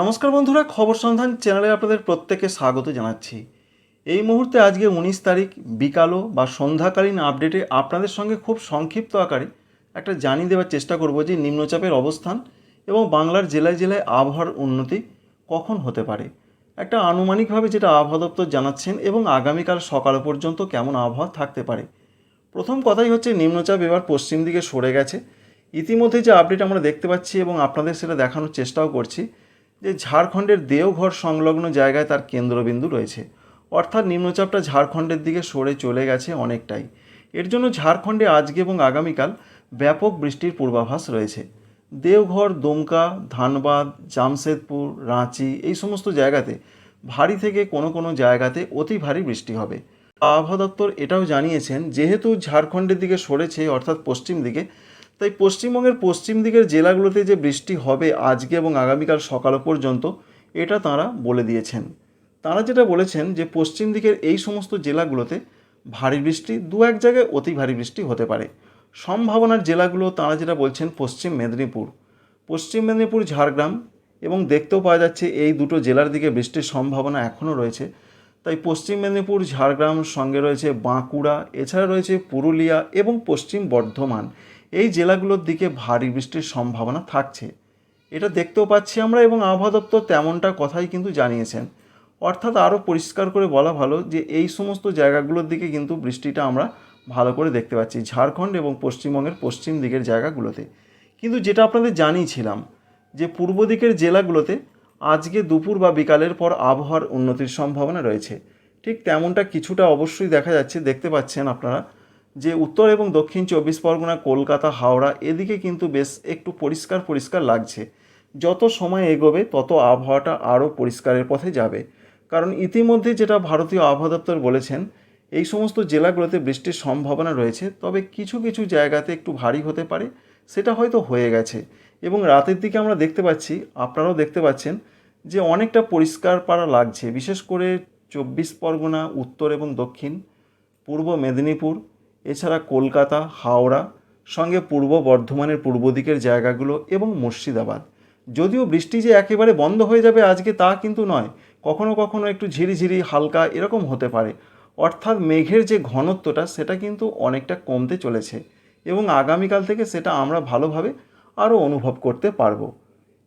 নমস্কার বন্ধুরা, খবর সন্ধান চ্যানেলে আপনাদের প্রত্যেকে স্বাগত জানাচ্ছি। এই মুহূর্তে আজকে উনিশ তারিখ, বিকালও বা সন্ধ্যাকালীন আপডেটে আপনাদের সঙ্গে খুব সংক্ষিপ্ত আকারে একটা জানিয়ে দেওয়ার চেষ্টা করব যে নিম্নচাপের অবস্থান এবং বাংলার জেলায় জেলায় আবহাওয়ার উন্নতি কখন হতে পারে। একটা আনুমানিকভাবে যেটা আবহাওয়া দপ্তর জানাচ্ছেন এবং আগামীকাল সকাল পর্যন্ত কেমন আবহাওয়া থাকতে পারে। প্রথম কথাই হচ্ছে নিম্নচাপ এবার পশ্চিম দিকে সরে গেছে। ইতিমধ্যে যে আপডেট আমরা দেখতে পাচ্ছি এবং আপনাদের সেটা দেখানোর চেষ্টাও করছি। যে ঝাড়খণ্ডের দেওঘর সংলগ্ন জায়গায় তার কেন্দ্রবিন্দু রয়েছে। অর্থাৎ নিম্নচাপটা ঝাড়খণ্ডের দিকে সরে চলে গেছে অনেকটাই। এর জন্য ঝাড়খণ্ডে আজকে এবং আগামীকাল ব্যাপক বৃষ্টির পূর্বাভাস রয়েছে। দেওঘর, দুমকা, ধানবাদ, জামশেদপুর, রাঁচি এই সমস্ত জায়গাতে ভারী থেকে কোনো কোনো জায়গাতে অতি ভারী বৃষ্টি হবে। আবহাওয়া দপ্তর এটাও জানিয়েছেন, যেহেতু ঝাড়খণ্ডের দিকে সরেছে, অর্থাৎ পশ্চিম দিকে তাই পশ্চিমবঙ্গের পশ্চিম দিকের জেলাগুলোতে যে বৃষ্টি হবে আজকে এবং আগামীকাল সকাল পর্যন্ত, এটা তাঁরা বলে দিয়েছেন। তাঁরা যেটা বলেছেন যে পশ্চিম দিকের এই সমস্ত জেলাগুলোতে ভারী বৃষ্টি, দু এক জায়গায় অতি ভারী বৃষ্টি হতে পারে। সম্ভাবনার জেলাগুলো তাঁরা যেটা বলছেন পশ্চিম মেদিনীপুর। পশ্চিম মেদিনীপুর, ঝাড়গ্রাম এবং দেখতেও পাওয়া যাচ্ছে এই দুটো জেলার দিকে বৃষ্টির সম্ভাবনা এখনও রয়েছে। তাই পশ্চিম মেদিনীপুর, ঝাড়গ্রাম সঙ্গে রয়েছে বাঁকুড়া, এছাড়া রয়েছে পুরুলিয়া এবং পশ্চিম বর্ধমান। এই জেলাগুলোর দিকে ভারী বৃষ্টির সম্ভাবনা থাকছে। এটা দেখতেও পাচ্ছি আমরা এবং আবহাওয়া দপ্তর তেমনটা কথাই কিন্তু জানিয়েছেন। অর্থাৎ আরও পরিষ্কার করে বলা ভালো যে এই সমস্ত জায়গাগুলোর দিকে কিন্তু বৃষ্টিটা আমরা ভালো করে দেখতে পাচ্ছি, ঝাড়খণ্ড এবং পশ্চিমবঙ্গের পশ্চিম দিকের জায়গাগুলোতে। কিন্তু যেটা আপনাদের জানিয়েছিলাম যে পূর্ব দিকের জেলাগুলোতে আজকে দুপুর বা বিকালের পর আবহাওয়ার উন্নতির সম্ভাবনা রয়েছে। ঠিক তেমনটা কিছুটা অবশ্যই দেখা যাচ্ছে, দেখতে পাচ্ছেন আপনারা। যে উত্তর এবং দক্ষিণ চব্বিশ পরগনা, কলকাতা, হাওড়া এদিকে কিন্তু বেশ একটু পরিষ্কার পরিষ্কার লাগছে। যত সময় এগোবে, তত আবহাওয়াটা আরও পরিষ্কারের পথে যাবে। কারণ ইতিমধ্যে যেটা ভারতীয় আবহাওয়া দপ্তর বলেছেন, এই সমস্ত জেলাগুলোতে বৃষ্টির সম্ভাবনা রয়েছে, তবে কিছু কিছু জায়গাতে একটু ভারী হতে পারে, সেটা হয়তো হয়ে গেছে। এবং রাতের দিকে আমরা দেখতে পাচ্ছি, আপনারাও দেখতে পাচ্ছেন, যে অনেকটা পরিষ্কার পাড়া লাগছে। বিশেষ করে চব্বিশ পরগনা, উত্তর এবং দক্ষিণ, পূর্ব মেদিনীপুর এছাড়া কলকাতা, হাওড়া, সঙ্গে পূর্ব বর্ধমানের পূর্ব দিকের জায়গাগুলো এবং মুর্শিদাবাদ। যদিও বৃষ্টি যে একেবারে বন্ধ হয়ে যাবে আজকে তা কিন্তু নয়। কখনো কখনো একটু ঝিরিঝিরি, হালকা এরকম হতে পারে। অর্থাৎ মেঘের যে ঘনত্বটা, সেটা কিন্তু অনেকটা কমতে চলেছে এবং আগামীকাল থেকে সেটা আমরা ভালোভাবে আরও অনুভব করতে পারব।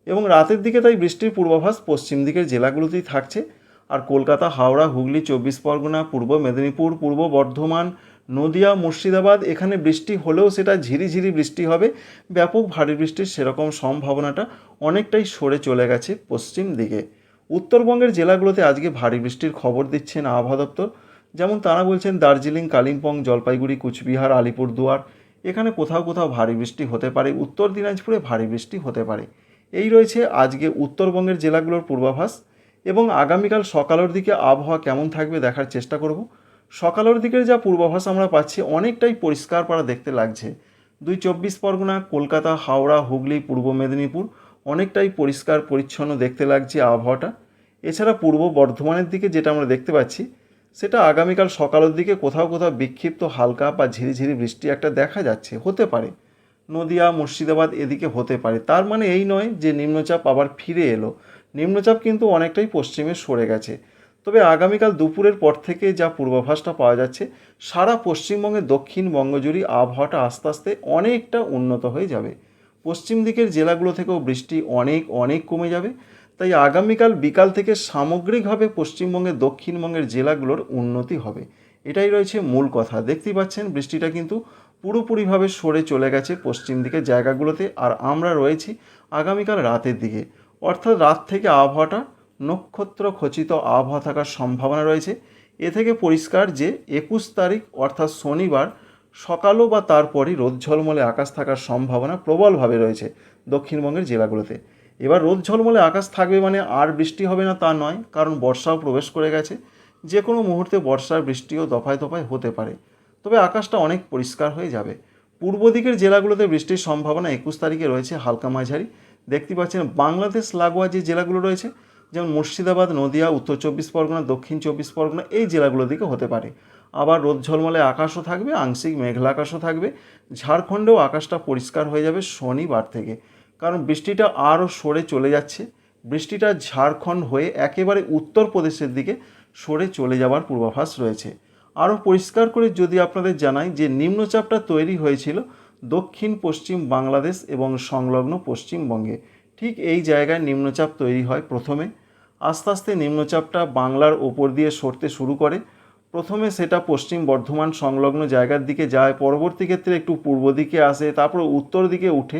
এবং রাতের দিকে তাই বৃষ্টির পূর্বাভাস পশ্চিম দিকের জেলাগুলোতেই থাকছে। আর কলকাতা, হাওড়া, হুগলি, চব্বিশ পরগনা, পূর্ব মেদিনীপুর, পূর্ব বর্ধমান নদিয়া, মুর্শিদাবাদ, এখানে বৃষ্টি হলেও সেটা ঝিরিঝিরি বৃষ্টি হবে। ব্যাপক ভারী বৃষ্টির সেরকম সম্ভাবনাটা অনেকটাই সরে চলে গেছে পশ্চিম দিকে। উত্তরবঙ্গের জেলাগুলোতে আজকে ভারী বৃষ্টির খবর দিচ্ছেন আবহাওয়া দপ্তর। যেমন তারা বলছেন, দার্জিলিং, কালিম্পং, জলপাইগুড়ি, কুচবিহার, আলিপুরদুয়ার, এখানে কোথাও কোথাও ভারী বৃষ্টি হতে পারে। উত্তর দিনাজপুরে ভারী বৃষ্টি হতে পারে। এই রয়েছে আজকে উত্তরবঙ্গের জেলাগুলোর পূর্বাভাস এবং আগামীকাল সকালের দিকে আবহাওয়া কেমন থাকবে দেখার চেষ্টা করব। সকালের দিকের যা পূর্বাভাস আমরা পাচ্ছি, অনেকটাই পরিষ্কার পাড়া দেখতে লাগছে। দুই চব্বিশ পরগনা, কলকাতা, হাওড়া, হুগলি, পূর্ব মেদিনীপুর, অনেকটাই পরিষ্কার, পরিচ্ছন্ন দেখতে লাগছে আবহাওয়াটা। এছাড়া পূর্ব বর্ধমানের দিকে যেটা আমরা দেখতে পাচ্ছি, সেটা আগামীকাল সকালের দিকে কোথাও কোথাও বিক্ষিপ্ত, হালকা বা ঝিরিঝিরি বৃষ্টি একটা দেখা যাচ্ছে। হতে পারে। নদিয়া, মুর্শিদাবাদ এদিকে হতে পারে। তার মানে এই নয় যে নিম্নচাপ আবার ফিরে এলো। নিম্নচাপ কিন্তু অনেকটাই পশ্চিমে সরে গেছে। তবে আগামীকাল দুপুরের পর থেকে যা পূর্বাভাসটা পাওয়া যাচ্ছে, সারা পশ্চিমবঙ্গের দক্ষিণ বঙ্গজুড়ি আবহাওয়াটা আস্তে আস্তে অনেকটা উন্নত হয়ে যাবে। পশ্চিম দিকের জেলাগুলো থেকেও বৃষ্টি অনেক অনেক কমে যাবে। তাই আগামীকাল বিকাল থেকে সামগ্রিকভাবে পশ্চিমবঙ্গের দক্ষিণবঙ্গের জেলাগুলোর উন্নতি হবে। এটাই রয়েছে মূল কথা। দেখতেই পাচ্ছেন, বৃষ্টিটা কিন্তু পুরোপুরিভাবে সরে চলে গেছে পশ্চিম দিকের জায়গাগুলোতে। আর আমরা রয়েছি আগামীকাল রাতের দিকে। অর্থাৎ রাত থেকে আবহাওয়াটা নক্ষত্র খচিত আবহাওয়া থাকার সম্ভাবনা রয়েছে। এ থেকে পরিষ্কার যে একুশ তারিখ, অর্থাৎ শনিবার, সকালও বা তারপরই রোদ ঝলমলে আকাশ থাকার সম্ভাবনা প্রবলভাবে রয়েছে দক্ষিণবঙ্গের জেলাগুলোতে। এবার রোদ ঝলমলে আকাশ থাকবে মানে আর বৃষ্টি হবে না তা নয়, কারণ বর্ষাও প্রবেশ করে গেছে। যে কোনো মুহূর্তে বর্ষার বৃষ্টিও দফায় দফায় হতে পারে। তবে আকাশটা অনেক পরিষ্কার হয়ে যাবে। পূর্ব দিকের জেলাগুলোতে বৃষ্টির সম্ভাবনা একুশ তারিখে রয়েছে হালকা মাঝারি। দেখতে পাচ্ছেন বাংলাদেশ, লাগোয়া যে জেলাগুলো রয়েছে যেমন মুর্শিদাবাদ, নদিয়া, উত্তর চব্বিশ পরগনা, দক্ষিণ চব্বিশ পরগনা, এই জেলাগুলোর দিকে হতে পারে। আবার রোদ ঝলমলে আকাশও থাকবে, আংশিক মেঘলা আকাশও থাকবে। ঝাড়খণ্ডেও আকাশটা পরিষ্কার হয়ে যাবে শনিবার থেকে। কারণ বৃষ্টিটা আরও সরে চলে যাচ্ছে। বৃষ্টিটা ঝাড়খণ্ড হয়ে একেবারে উত্তরপ্রদেশের দিকে সরে চলে যাওয়ার পূর্বাভাস রয়েছে। আরও পরিষ্কার করে যদি আপনাদের জানাই যে নিম্নচাপটা তৈরি হয়েছিল দক্ষিণ পশ্চিম বাংলাদেশ এবং সংলগ্ন পশ্চিমবঙ্গে, ঠিক এই জায়গায় নিম্নচাপ তৈরি হয় প্রথমে। আস্তে আস্তে নিম্নচাপটা বাংলার ওপর দিয়ে সরতে শুরু করে। প্রথমে সেটা পশ্চিম বর্ধমান সংলগ্ন জায়গার দিকে যায়, পরবর্তী ক্ষেত্রে একটু পূর্ব দিকে আসে, তারপর উত্তর দিকে উঠে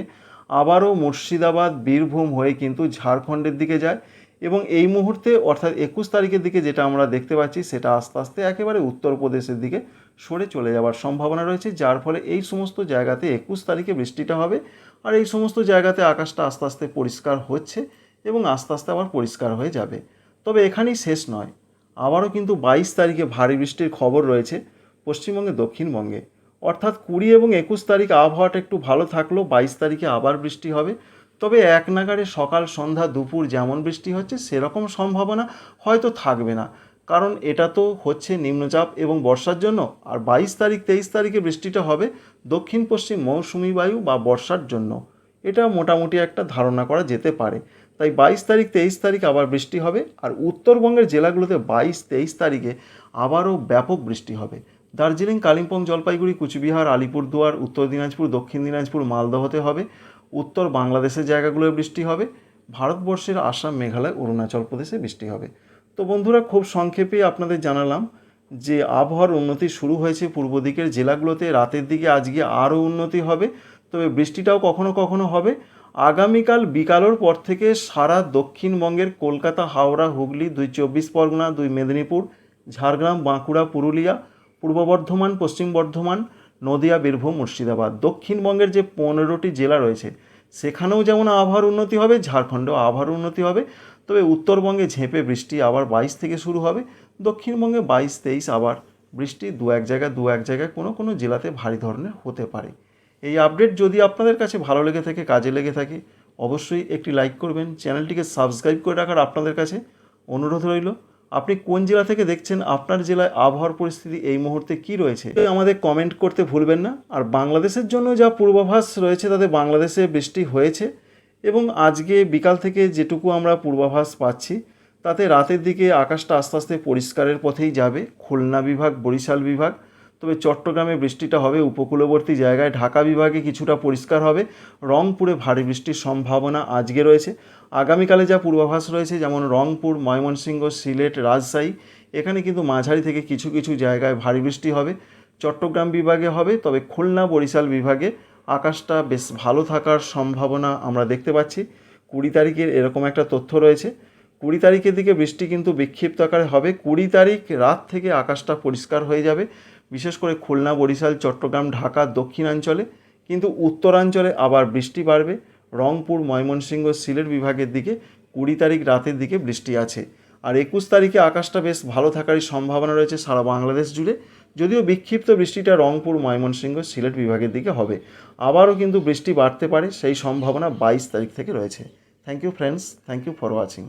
আবারও মুর্শিদাবাদ, বীরভূম হয়ে কিন্তু ঝাড়খণ্ডের দিকে যায় এবং এই মুহূর্তে অর্থাৎ একুশ তারিখের দিকে যেটা আমরা দেখতে পাচ্ছি, সেটা আস্তে আস্তে একেবারে উত্তরপ্রদেশের দিকে সরে চলে যাওয়ার সম্ভাবনা রয়েছে, যার ফলে এই সমস্ত জায়গাতে একুশ তারিখে বৃষ্টিটা হবে। আর এই সমস্ত জায়গাতে আকাশটা আস্তে আস্তে পরিষ্কার হচ্ছে এবং আস্তে আস্তে আবার পরিষ্কার হয়ে যাবে। তবে এখানেই শেষ নয়। আবারও কিন্তু বাইশ তারিখে ভারী বৃষ্টির খবর রয়েছে পশ্চিমবঙ্গে দক্ষিণবঙ্গে। অর্থাৎ কুড়ি এবং একুশ তারিখ আবহাওয়াটা একটু ভালো থাকলেও বাইশ তারিখে আবার বৃষ্টি হবে। তবে এক নাগারে সকাল, সন্ধ্যা, দুপুর যেমন বৃষ্টি হচ্ছে, সেরকম সম্ভাবনা হয়তো থাকবে না। কারণ এটা তো হচ্ছে নিম্নচাপ এবং বর্ষার জন্য। আর বাইশ তারিখ, তেইশ তারিখে বৃষ্টিটা হবে দক্ষিণ পশ্চিম মৌসুমি বায়ু বা বর্ষার জন্য। এটা মোটামুটি একটা ধারণা করা যেতে পারে। তাই বাইশ তারিখ, তেইশ তারিখ আবার বৃষ্টি হবে আর উত্তরবঙ্গের জেলাগুলোতে বাইশ, তেইশ তারিখে আবারও ব্যাপক বৃষ্টি হবে। দার্জিলিং, কালিম্পং, জলপাইগুড়ি, কুচবিহার, আলিপুরদুয়ার, উত্তর দিনাজপুর, দক্ষিণ দিনাজপুর মালদহতে হবে। উত্তর বাংলাদেশের জায়গাগুলোয় বৃষ্টি হবে। ভারতবর্ষের আসাম, মেঘালয়, অরুণাচল প্রদেশে বৃষ্টি হবে। তো বন্ধুরা, খুব সংক্ষেপে আপনাদের জানালাম যে আবহাওয়ার উন্নতি শুরু হয়েছে পূর্ব দিকের জেলাগুলোতে। রাতের দিকে আজকে আরও উন্নতি হবে, তবে বৃষ্টিটাও কখনো কখনো হবে। আগামীকাল বিকালের পর থেকে সারা দক্ষিণবঙ্গের কলকাতা, হাওড়া, হুগলি, দুই চব্বিশ পরগনা, দুই মেদিনীপুর, ঝাড়গ্রাম, বাঁকুড়া, পুরুলিয়া, পূর্ব বর্ধমান, পশ্চিম বর্ধমান, নদিয়া, বীরভূম, মুর্শিদাবাদ। দক্ষিণবঙ্গের যে পনেরোটি জেলা রয়েছে, সেখানেও যেমন আবহাওয়ার উন্নতি হবে, ঝাড়খণ্ডেও আবহাওয়ার উন্নতি হবে, তবে উত্তরবঙ্গে ঝেঁপে বৃষ্টি আবার বাইশ থেকে শুরু হবে। দক্ষিণবঙ্গে বাইশ, তেইশ আবার বৃষ্টি দু এক জায়গায়, দু এক জায়গায় কোনো কোনো জেলাতে ভারী ধরনের হতে পারে। এই আপডেট যদি আপনাদের কাছে ভালো লেগে থাকে, কাজে লেগে থাকে, অবশ্যই একটি লাইক করবেন, চ্যানেলটিকে সাবস্ক্রাইব করে রাখার আপনাদের কাছে অনুরোধ রইল। আপনি কোন জেলা থেকে দেখছেন, আপনার জেলায় আবহাওয়ার পরিস্থিতি এই মুহূর্তে কি রয়েছে আমাদের কমেন্ট করতে ভুলবেন না। আর বাংলাদেশের জন্য যা পূর্বাভাস রয়েছে, তাতে বাংলাদেশে বৃষ্টি হয়েছে এবং আজকে বিকাল থেকে যেটুকু আমরা পূর্বাভাস পাচ্ছি, তাতে রাতের দিকে আকাশটা আস্তে আস্তে পরিষ্কারের পথেই যাবে। খুলনা বিভাগ, বরিশাল বিভাগ তবে চট্টগ্রামে বৃষ্টিটা হবে, উপকূলবর্তী জায়গায় ঢাকা বিভাগে কিছুটা পরিষ্কার হবে, রংপুরে ভারী বৃষ্টির সম্ভাবনা আজকে রয়েছে। আগামীকালে যা পূর্বাভাস রয়েছে, যেমন রংপুর, ময়মনসিংহ, সিলেট, রাজশাহী, এখানে কিন্তু মাঝারি থেকে কিছু কিছু জায়গায় ভারী বৃষ্টি হবে। চট্টগ্রাম বিভাগে হবে, তবে খুলনা বরিশাল বিভাগে আকাশটা বেশ ভালো থাকার সম্ভাবনা আমরা দেখতে পাচ্ছি। কুড়ি তারিখের এরকম একটা তথ্য রয়েছে। কুড়ি তারিখের দিকে বৃষ্টি কিন্তু বিক্ষিপ্ত আকারে হবে। কুড়ি তারিখ রাত থেকে আকাশটা পরিষ্কার হয়ে যাবে। বিশেষ করে খুলনা, বরিশাল, চট্টগ্রাম, ঢাকা, দক্ষিণাঞ্চলে, কিন্তু উত্তরাঞ্চলে আবার বৃষ্টি বাড়বে। রংপুর, ময়মনসিংহ, সিলেট বিভাগের দিকে কুড়ি তারিখ রাতের দিকে বৃষ্টি আছে। আর একুশ তারিখে আকাশটা বেশ ভালো থাকারই সম্ভাবনা রয়েছে সারা বাংলাদেশ জুড়ে। যদিও বিক্ষিপ্ত বৃষ্টিটা রংপুর, ময়মনসিংহ, সিলেট বিভাগের দিকে হবে। আবারও কিন্তু বৃষ্টি বাড়তে পারে, সেই সম্ভাবনা বাইশ তারিখ থেকে রয়েছে। Thank you friends thank you for watching